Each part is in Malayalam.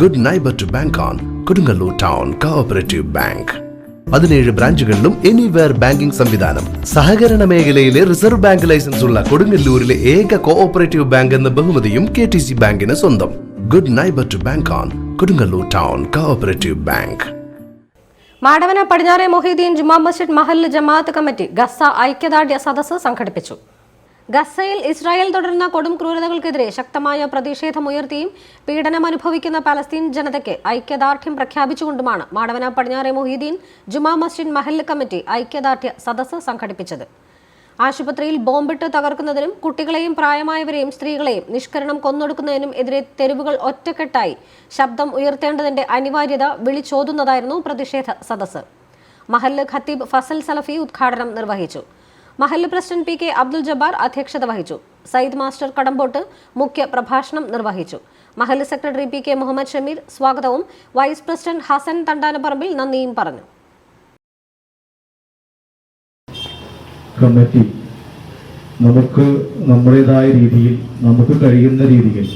Good neighbour to bank on Kodungallur town cooperative bank പതിനേഴ് ബ്രാഞ്ചുകളിലും എനിവെയർ ബാങ്കിംഗ് സംവിധാനം. സഹകരണ മേഖലയിലെ റിസർവ് ബാങ്ക് ലൈസൻസ് ഉള്ള കൊടുങ്ങല്ലൂരിലെ ഏക കോഓപ്പറേറ്റീവ് ബാങ്ക് എന്ന ബഹുമതിയും കെ ടി സി ബാങ്കിന് സ്വന്തം. Good neighbour to bank on Kodungallur town cooperative bank Madavana പടിഞ്ഞാറെ മൊഹീദ്ദീൻ ജുമാ മസ്ജിദ് മഹല്ല് ജമാഅത്ത് കമ്മിറ്റി ഗസ ഐക്യദാർഢ്യ സദസ്സ് സംഘടിപ്പിച്ചു. ഗസയിൽ ഇസ്രായേൽ തുടരുന്ന കൊടും ക്രൂരതകൾക്കെതിരെ ശക്തമായ പ്രതിഷേധമുയർത്തിയും പീഡനം അനുഭവിക്കുന്ന പലസ്തീൻ ജനതയ്ക്ക് ഐക്യദാർഢ്യം പ്രഖ്യാപിച്ചുകൊണ്ടുമാണ് മാടവന പടിഞ്ഞാറെ മൊഹീദ്ദീൻ ജുമാ മസ്ജിദ് മഹല്ല് കമ്മിറ്റി ഐക്യദാർഢ്യ സദസ്സ് സംഘടിപ്പിച്ചത്. ആശുപത്രിയിൽ ബോംബിട്ട് തകർക്കുന്നതിനും കുട്ടികളെയും പ്രായമായവരെയും സ്ത്രീകളെയും നിഷ്കരണം കൊന്നൊടുക്കുന്നതിനും എതിരെ തെരുവുകൾ ഒറ്റക്കെട്ടായി ശബ്ദം ഉയർത്തേണ്ടതിന്റെ അനിവാര്യത വിളിച്ചോതുന്നതായിരുന്നു പ്രതിഷേധ സദസ്സ്. മഹല്ല് ഖത്തീബ് ഫസൽ സലഫി ഉദ്ഘാടനം നിർവഹിച്ചു. മഹല്ല് president P K Abdul Jabbar അധ്യക്ഷത വഹിച്ചു. സയ്യിദ് മാസ്റ്റർ കടമ്പോട്ട് മുഖ്യ പ്രഭാഷണം നിർവഹിച്ചു. മഹല്ല് secretary P K Muhammad Shameer സ്വാഗതവും വൈസ് പ്രസിഡന്റ് ഹസൻ തണ്ടാനപ്പറമ്പിൽ നന്ദിയും പറഞ്ഞു. കമ്മിറ്റി നമുക്ക് നമ്മുടേതായ രീതിയിൽ നമുക്ക് കഴിയുന്ന രീതിയിൽ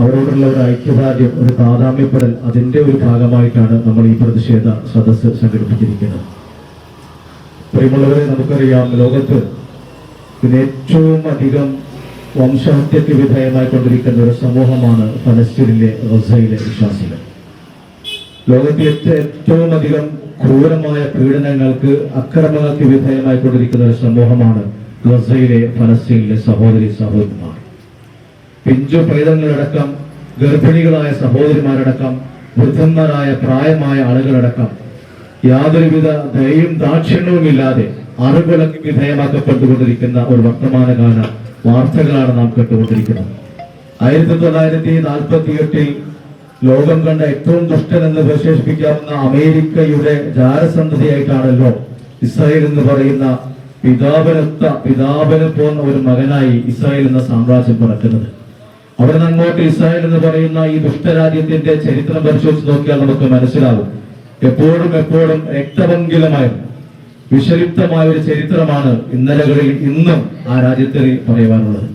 അവരോടുള്ള ഒരു ഐക്യദാർഢ്യം ഒരു താതാമ്യപ്പെടൽ അതിന്റെ ഒരു ഭാഗമായിട്ടാണ് നമ്മൾ ഈ പ്രതിഷേധ സദസ്സ് സംഘടിപ്പിച്ചിരിക്കുന്നത്. പ്രിയമുള്ളവരെ നമുക്കറിയാം ലോകത്ത് ഇന്ന് ഏറ്റവും അധികം വംശഹത്യക്ക് വിധേയമായി കൊണ്ടിരിക്കുന്ന ഒരു സമൂഹമാണ് ഫലസ്തീനിലെ റസയിലെ വിശ്വാസികൾ. ലോകത്തെ ഏറ്റവും അധികം ക്രൂരമായ പീഡനങ്ങൾക്ക് അക്രമങ്ങൾക്ക് വിധേയമായി കൊണ്ടിരിക്കുന്ന ഒരു സമൂഹമാണ് ഗസയിലെ ഫലസ്തീനിലെ സഹോദരി സഹോദരിമാർ. പിഞ്ചു പൈതങ്ങളടക്കം ഗർഭിണികളായ സഹോദരിമാരടക്കം വൃദ്ധന്മാരായ പ്രായമായ ആളുകളടക്കം യാതൊരുവിധ ദയയും ദാക്ഷിണ്യവുമില്ലാതെ അറിവിളക്ക് വിധേയമാക്കപ്പെട്ടുകൊണ്ടിരിക്കുന്ന ഒരു വർത്തമാനകാല വാർത്തകളാണ് നാം കേട്ടുകൊണ്ടിരിക്കുന്നത്. ആയിരത്തി തൊള്ളായിരത്തി നാൽപ്പത്തി എട്ടിൽ ലോകം കണ്ട ഏറ്റവും ദുഷ്ടൻ എന്ന് വിശേഷിപ്പിക്കാവുന്ന അമേരിക്കയുടെ ജാരസന്ധതിയായിട്ടാണല്ലോ ഇസ്രായേൽ എന്ന് പറയുന്ന പിതാവിനൊത്ത പിതാവിനെ പോന്ന ഒരു മകനായി ഇസ്രായേൽ എന്ന സാമ്രാജ്യം പറക്കുന്നത് അവിടെ നിന്ന് അങ്ങോട്ട് ഇസ്രായേൽ എന്ന് പറയുന്ന ഈ ദുഷ്ടരാജ്യത്തിന്റെ ചരിത്രം പരിശോധിച്ച് നോക്കിയാൽ നമുക്ക് മനസ്സിലാവും. എപ്പോഴും എപ്പോഴും രക്തപങ്കിലമായിരുന്നു. വിഷലിപ്തമായ ഒരു ചരിത്രമാണ് ഇന്നലകളിൽ ഇന്നും ആ രാജ്യത്തിന് പറയുവാനുള്ളത്.